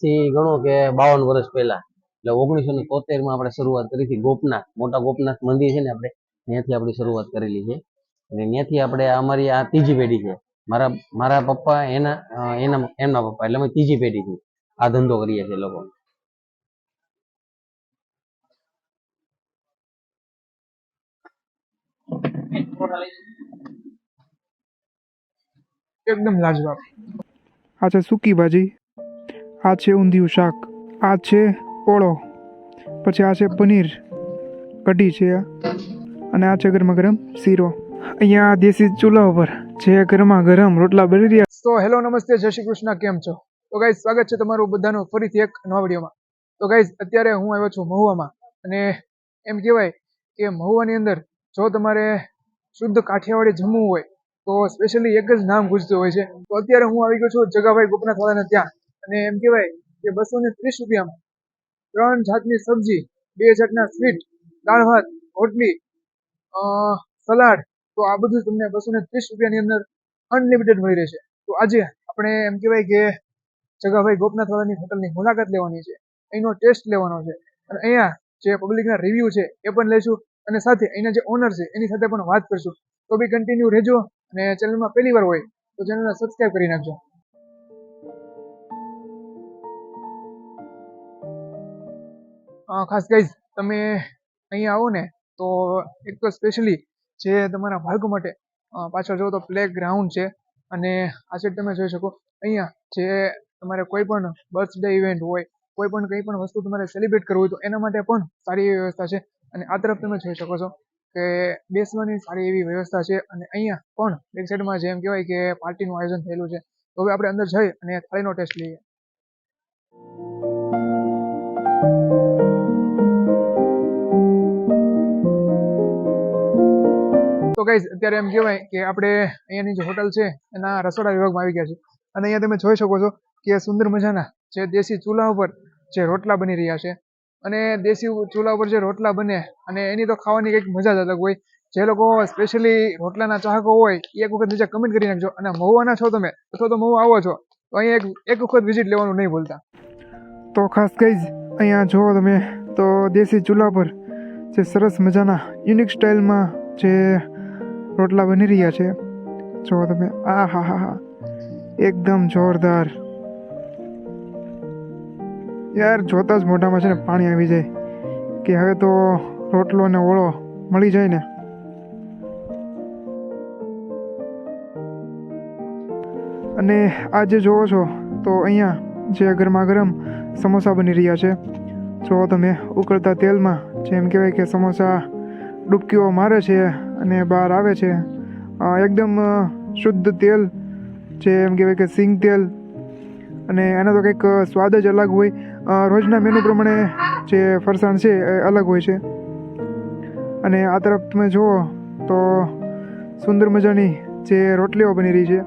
આજથી ગણો કે બાવન વર્ષ પહેલા. એટલે ઓગણીસો ને તોતેરમાં આપણે શરૂઆત કરી હતી ગોપનાથ. મોટા ગોપનાથ મંદિર છે ને આપણે ત્યાંથી આપણી શરૂઆત કરેલી છે. અને ત્યાંથી આપણે અમારી આ ત્રીજી પેઢી છે. મારા મારા પપ્પા એના એના એમના પપ્પા એટલે અમે ત્રીજી પેઢી થી આ ધંધો કરીએ છીએ લોકો. એકદમ લાજવાબ. આ છે સૂકી ભાજી. આ છે ઊંધિયું શાક. આ છે ઓળો. પછી આ છે પનીર. કઢી છે અને આ છે ગરમા ગરમ શીરો. અહીંયા દેશી ચૂલા ઉપર જે ગરમા ગરમ રોટલા બની રહ્યા તો હેલો, નમસ્તે, જય શ્રી કૃષ્ણ, કેમ છો? તો ગાઈઝ સ્વાગત છે તમારું બધાનું ફરીથી એક નવા વિડીયોમાં. તો ગાઈઝ અત્યારે હું આવ્યો છું મહુવામાં. અને એમ કહેવાય કે મહુવાની અંદર જો તમારે શુદ્ધ કાઠિયાવાડી જમવું હોય, તો સ્પેશિયલી એક જ નામ ગુજતું હોય છે. તો અત્યારે હું આવી ગયો છું જગાભાઈ ગોપનાથવાળાને ત્યાં. અને એમ કહેવાય કે બસો ને ત્રીસ રૂપિયામાં ત્રણ જાતની સબ્જી, બે જાતના સ્વીટ, દાળ ભાત, રોટલી સલાડ, તો આ બધું તમને બસો ને ત્રીસ રૂપિયાની અંદર અનલિમિટેડ મળી રહેશે. તો આજે આપણે એમ કહેવાય કે જગાભાઈ ગોપનાથ વાળાની હોટલની મુલાકાત લેવાની છે, અહીંનો ટેસ્ટ લેવાનો છે અને અહીંયા જે પબ્લિકના રિવ્યૂ છે એ પણ લઈશું અને સાથે અહીંના જે ઓનર છે એની સાથે પણ વાત કરશું. તો બી કન્ટિન્યુ રહેજો અને ચેનલમાં પહેલી વાર હોય તો ચેનલને સબસ્ક્રાઈબ કરી નાખજો. ખાસ ગાઈઝ, તમે અહીંયા આવો ને, તો એક સ્પેશિયલી જે તમારા બાળકો માટે પાછળ જો તો પ્લે ગ્રાઉન્ડ છે અને આ સાઈડ તમે જોઈ શકો. અહીંયા જે તમારે કોઈ પણ બર્થડે ઇવેન્ટ હોય, કોઈ પણ કંઈ પણ વસ્તુ તમારે સેલિબ્રેટ કરવું હોય તો એના માટે પણ સારી એવી વ્યવસ્થા છે. અને આ તરફ તમે જોઈ શકો છો કે બેસવાની સારી એવી વ્યવસ્થા છે અને અહીંયા પણ બેક સાઈડમાં જેમ કહેવાય કે પાર્ટીનું આયોજન થયેલું છે. તો હવે આપણે અંદર જઈ અને થાળીનો ટેસ્ટ લઈએ. તો ગાઈઝ અત્યારે એમ કહેવાય કે આપણે અહીંયાની જે હોટલ છે, એના રસોડા વિભાગમાં આવી ગયા છે અને અહીંયા તમે જોઈ શકો છો કે સુંદર મજાના જે દેશી ચૂલા ઉપર જે રોટલા બની રહ્યા છે. અને દેશી ચૂલા ઉપર જે રોટલા બને, અને એની તો ખાવાની કંઈક મજા જ અલગ હોય. જે લોકો સ્પેશિયલી રોટલાના ચાહકો હોય, એ એક વખત નીચે કમેન્ટ કરી નાખજો. અને મહુવાના છો તમે, અથવા તો મહુવા આવો છો, તો અહીંયા એક એક વખત વિઝિટ લેવાનું નહીં ભૂલતા. તો ખાસ કહીશ અહીંયા જુઓ તમે, તો દેશી ચૂલા પર જે સરસ મજાના યુનિક સ્ટાઇલમાં જે રોટલા બની રહ્યા છે. જુઓ તમે. આ હા હા હા. એકદમ જોરદાર. યાર, જોતા જ મોઢામાં છે ને પાણી આવી જાય. કે હવે તો રોટલો ને ઓળો મળી જાય ને. અને આ જે જોવો છો, તો અહીંયા જે ગરમા ગરમ સમોસા બની રહ્યા છે. જો તમે, ઉકળતા તેલમાં, જેમ કહેવાય કે સમોસા ડૂબકીઓ મારે છે અને બહાર આવે છે. એકદમ શુદ્ધ તેલ જે એમ કહેવાય કે સિંગ તેલ. અને એનો તો કંઈક સ્વાદ જ અલગ હોય. રોજના મેનુ પ્રમાણે જે ફરસાણ છે, એ અલગ હોય છે. અને આ તરફ તમે જુઓ તો સુંદર મજાની જે રોટલીઓ બની રહી છે.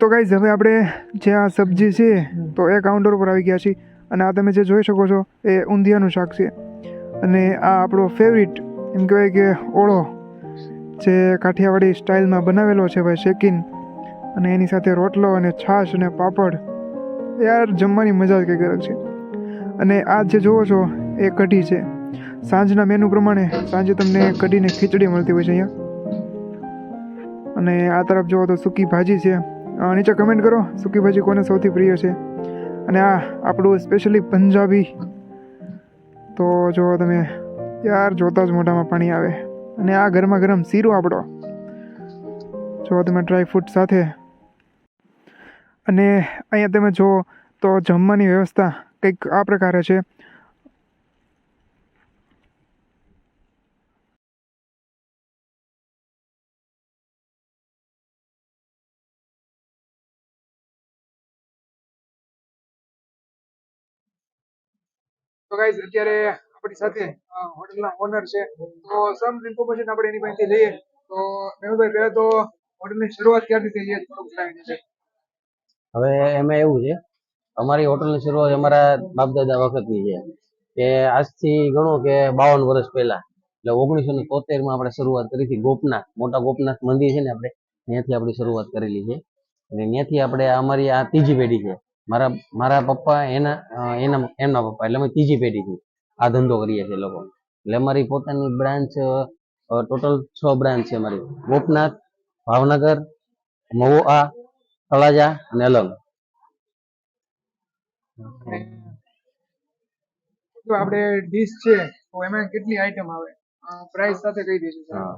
તો ગાઈઝ હવે આપણે જે આ સબ્જી છે, તો એ કાઉન્ટર ઉપર આવી ગયા છીએ. અને આ તમે જે જોઈ શકો છો, એ ઊંધિયાનું શાક છે. અને આ આપણો ફેવરિટ એમ કહેવાય કે ઓળો જે કાઠિયાવાડી સ્ટાઇલમાં બનાવેલો છે ભાઈ, શેકીન. અને એની સાથે રોટલો અને છાશ અને પાપડ. યાર, જમવાની મજા જ કંઈક અલગ છે. અને આ જે જુઓ છો, એ કઢી છે. સાંજના મેનુ પ્રમાણે, સાંજે તમને કઢીને ખીચડી મળતી હોય છે અહીંયા. અને આ તરફ જુઓ તો સૂકી ભાજી છે. નીચે કમેન્ટ કરો, સૂકી ભાજી કોને સૌથી પ્રિય છે? અને આ આપણું સ્પેશિયલી પંજાબી. તો જુઓ તમે યાર જોતા જ મોઢામાં પાણી આવે. અને આ ગરમા ગરમ શીરો આપણો. જો તમે ડ્રાય ફ્રૂટ સાથે. અને અહીંયા તમે જુઓ તો જમવાની વ્યવસ્થા કંઈક આ પ્રકારે છે. તો ગાઈઝ અત્યારે આપણી સાથે હોટલના ઓનર છે. તો સમ ઇન્ફોર્મેશન આપણે એની પાસેથી લઈએ. તો મેહુલભાઈ, પહેલા તો હોટલની શરૂઆત ક્યારથી થઈ છે? હવે એમાં એવું છે, અમારી હોટલની શરૂઆત અમારા બાપ દાદા વખતની છે. કે આજથી ગણો કે બાવન વર્ષ પહેલા, એટલે ઓગણીસો ને તોતેરમાં આપણે શરૂઆત કરી હતી. ગોપનાથ, મોટા ગોપનાથ મંદિર છે ને આપણે, ત્યાંથી આપણી શરૂઆત કરેલી છે. અને ત્યાંથી આપણે અમારી આ ત્રીજી પેઢી છે. મારા મારા પપ્પા એના એના એમના પપ્પા એટલે અમે ત્રીજી પેઢીથી આ ધંધો કરીએ છીએ લોકો. એટલે અમારી પોતાની બ્રાન્ચ ટોટલ છ બ્રાન્ચ છે અમારી. ગોપનાથ ભાવનગર મહુઆ તળાજા અને અલંગ. તો આપણે ડીશ છે તો એમાં કેટલી આઈટમ આવે? પ્રાઇસ સાથે કહી સર. હા.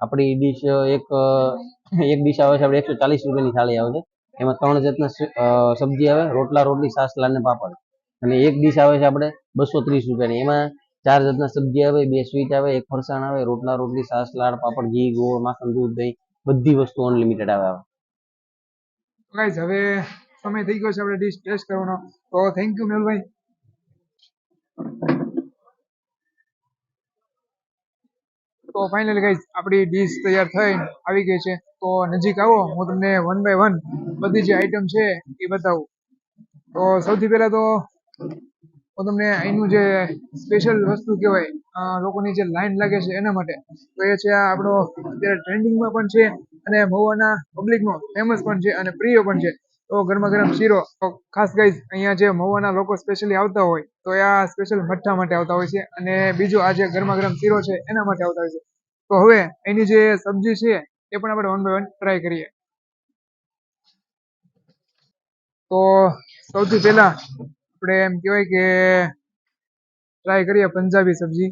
આપણી ડીશ એક એક ડીશ આવે છે આપણે એકસો ચાલીસ રૂપિયાની થાળી આવે છે. એમાં ત્રણ જાતના સબ્જી આવે, રોટલા, રોટલી, સાસલા ને પાપડ. અને એક ડીશ આવે છે આપણે બસો ત્રીસ રૂપિયાની. એમાં ચાર જાતના સબ્જી આવે, બે સ્વીટ આવે, એક ફરસાણ આવે, રોટલા, રોટલી સાસ લાડ પાપડ, ઘી, ગોળ, માખણ, દૂધ, દહીં, બધી વસ્તુ અનલિમિટેડ આવે. ગાઈઝ હવે સમય થઈ ગયો છે આપણે ડીશ ટેસ્ટ કરવાનો. તો થેન્ક યુ મેલભાઈ. તો ફાઇનલી ગાઈઝ આપણી ડીશ તૈયાર થઈ, આવી ગઈ છે. તો નજીક આવો, હું તમને વન બાય વન બધી જે આઈટમ છે એ બતાવું. તો સૌથી પહેલા તો હું તમને અહીંનું જે સ્પેશિયલ વસ્તુ કહેવાય લોકોની જે લાઈન લાગે છે એના માટે. તો એ છે આપણો અત્યારે ટ્રેન્ડિંગમાં પણ છે અને મહુવાના પબ્લિકનો ફેમસ પણ છે અને પ્રિય પણ છે. તો ગરમા ગરમ શીરો. ખાસ ગાઈઝ અહીંયા જે મહુવાના લોકો સ્પેશિયલી આવતા હોય, તો આ સ્પેશિયલ મઠ્ઠા માટે આવતા હોય છે. અને બીજું આ જે ગરમા ગરમ શીરો છે, એના માટે આવતા હોય છે. તો હવે એની જે સબ્જી છે, એ પણ આપણે વન બાય વન ટ્રાય કરીએ. તો સૌથી પહેલા આપણે એમ કહેવાય કે ટ્રાય કરીએ પંજાબી સબ્જી.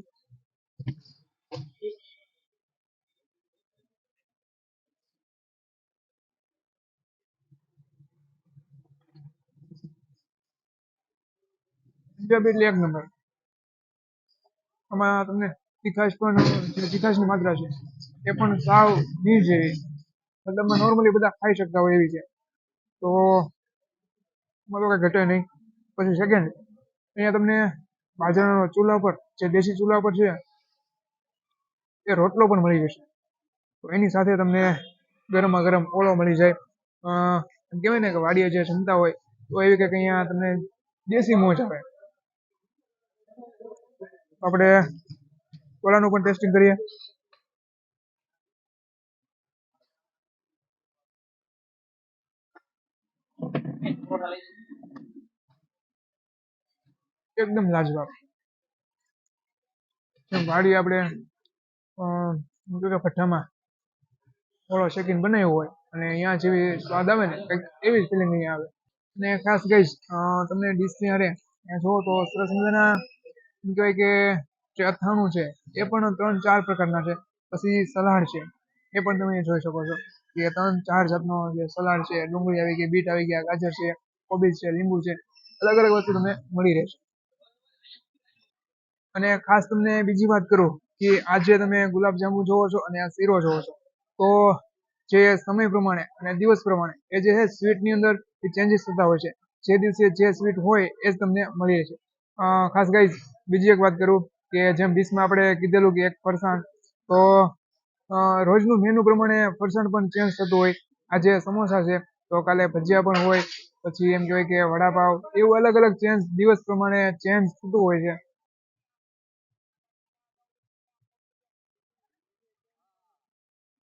પંજાબી એટલે એક નંબર. આમાં તમને તીખાશ પણ, જે તીખાશની માત્રા છે, એ પણ સાવ નીર જેવી મતલબ નોર્મલી બધા ખાઈ શકતા હોય એવી છે. તો એમાં તો ઘટે નહીં. પછી સેકન્ડ અહીંયા તમને બાજરાના ચૂલા પર, જે દેશી ચૂલા પર છે, એ રોટલો પણ મળી જશે. તો એની સાથે તમને ગરમા ગરમ ઓળો મળી જાય. કહેવાય ને કે વાડીએ જે ક્ષમતા હોય, તો એવી કંઈક અહીંયા તમને દેશી મોજ આવે. આપણે ઓલાનું પણ ટેસ્ટિંગ કરીએ. એકદમ લાજવાબ. વાડી આપણે ફઠ્ઠામાં ઓળો શેકીને બનાવ્યો હોય અને અહીંયા જેવી સ્વાદ આવે ને, કંઈક એવી જ ફિલિંગ અહીંયા આવે. અને ખાસ કહીશ તમને ડીશની હારે જુઓ તો સરસ મજાના કહેવાય કે જે અથાણું છે, એ પણ ત્રણ ચાર પ્રકારના છે. પછી સલાડ છે, એ પણ તમે જોઈ શકો છો કે ત્રણ ચાર જાતનો જે સલાડ છે, ડુંગળી આવી ગઈ, બીટ આવી ગયા, ગાજર છે, કોબીજ છે, લીંબુ છે, અલગ અલગ વસ્તુ તમને મળી રહેશે. અને ખાસ તમને બીજી વાત કરું કે આજે તમે ગુલાબજાંબુ જોવો છો અને આ શીરો જોવો છો, તો જે સમય પ્રમાણે અને દિવસ પ્રમાણે એ જે છે, સ્વીટની અંદર ચેન્જીસ થતા હોય છે. જે દિવસે જે સ્વીટ હોય એ જ તમને મળી રહેશે. ખાસ ગાઈઝ બીજી એક વાત કરું કે જેમ ડીશમાં આપણે કીધેલું કે એક ફરસાણ, તો રોજનું મેનુ પ્રમાણે ફરસાણ પણ ચેન્જ થતું હોય. આજે સમોસા છે, તો કાલે ભજીયા પણ હોય. પછી એમ કહેવાય કે વડાપાવ, એવું અલગ અલગ ચેન્જ દિવસ પ્રમાણે ચેન્જ થતું હોય છે.